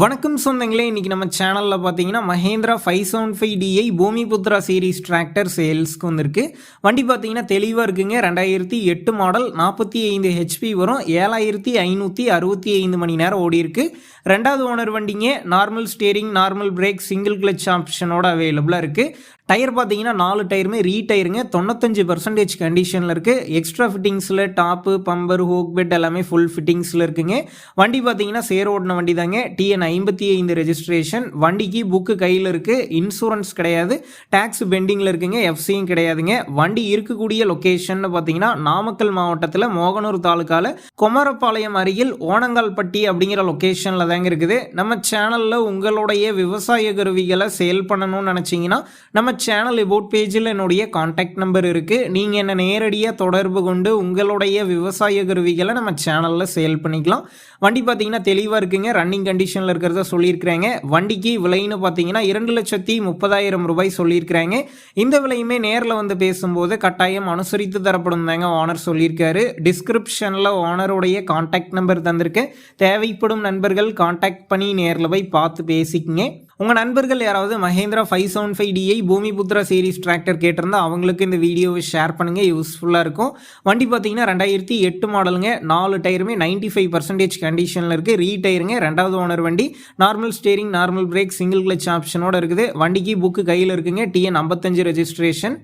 வணக்கம் சொந்தங்களே இன்றைக்கி நம்ம சேனலில் பார்த்தீங்கன்னா Mahindra five seven five DI Bhumiputra series tractor சேல்ஸ்க்கு வந்திருக்கு. வண்டி பார்த்தீங்கன்னா தெளிவாக இருக்குங்க. ரெண்டாயிரத்தி எட்டு மாடல் நாற்பத்தி ஐந்து ஹெச்பி வரும். ஏழாயிரத்தி ஐநூற்றி அறுபத்தி ஐந்து மணி நேரம் ஓடி இருக்கு. ரெண்டாவது ஓனர் வண்டிங்க normal steering normal brake single clutch ஆப்ஷனோட அவைலபிளாக இருக்குது டயர் பார்த்தீங்கன்னா நாலு டயருமே ரீ டயருங்க தொண்ணூத்தஞ்சு பர்சன்டேஜ் கண்டிஷனில் இருக்குது எக்ஸ்ட்ரா ஃபிட்டிங்ஸில் டாப்பு பம்பர் ஹோக் பெட் எல்லாமே ஃபுல் ஃபிட்டிங்ஸில் இருக்குங்க. வண்டி பார்த்தீங்கன்னா சேர் ஓடின வண்டி தாங்க டிஎன் ஐம்பத்தி ஐந்து ரெஜிஸ்ட்ரேஷன் வண்டிக்கு புக்கு கையில் இருக்குது இன்சூரன்ஸ் கிடையாது. டேக்ஸ் பெண்டிங்கில் இருக்குங்க. எஃப்சியும் கிடையாதுங்க. வண்டி இருக்கக்கூடிய லொக்கேஷன் பார்த்தீங்கன்னா நாமக்கல் மாவட்டத்தில் மோகனூர் தாலுக்காவில் குமரப்பாளையம் அருகில் ஓனங்கால்பட்டி அப்படிங்கிற லொக்கேஷனில் தாங்க இருக்குது. நம்ம சேனலில் உங்களுடைய விவசாய கருவிகளை சேல் பண்ணணும்னு நினச்சிங்கன்னா நம்ம சேனல் எபோட் பேஜில் என்னுடைய காண்டாக்ட் நம்பர் இருக்குது நீங்கள் என்னை நேரடியாக தொடர்பு கொண்டு உங்களுடைய விவசாய கருவிகளை நம்ம சேனலில் சேல் பண்ணிக்கலாம். வண்டி பார்த்தீங்கன்னா தெளிவாக இருக்குங்க. ரன்னிங் கண்டிஷனில் இருக்கிறத சொல்லியிருக்கிறாங்க. வண்டிக்கு விலைன்னு பார்த்தீங்கன்னா இரண்டு லட்சத்தி முப்பதாயிரம் ரூபாய் சொல்லியிருக்கிறாங்க. இந்த விலையுமே நேரில் வந்து பேசும்போது கட்டாயம் அனுசரித்து தரப்படும் தாங்க ஓனர் சொல்லியிருக்காரு. டிஸ்கிரிப்ஷனில் ஓனருடைய காண்டாக்ட் நம்பர் தந்திருக்கேன் தேவைப்படும் நண்பர்கள் காண்டாக்ட் பண்ணி நேரில் போய் பார்த்து பேசிக்கங்க. உங்கள் நண்பர்கள் யாராவது Mahindra five seven five DI Bhumiputra series tractor கேட்டிருந்தா அவங்களுக்கு இந்த வீடியோவை ஷேர் பண்ணுங்கள் யூஸ்ஃபுல்லாக இருக்கும். வண்டி பார்த்தீங்கன்னா ரெண்டாயிரத்தி எட்டு மாடலுங்க. நாலு டயருமே நைன்ட்டி ஃபைவ் பர்சன்டேஜ் கண்டிஷனில் இருக்குது ரீ டயருங்க ரெண்டாவது ஓனர் வண்டி. Normal steering normal brake single clutch ஆப்ஷனோட இருக்குது. வண்டிக்கு புக்கு கையில் இருக்குங்க. டிஎன் ஐம்பத்தஞ்சு ரெஜிஸ்ட்ரேஷன்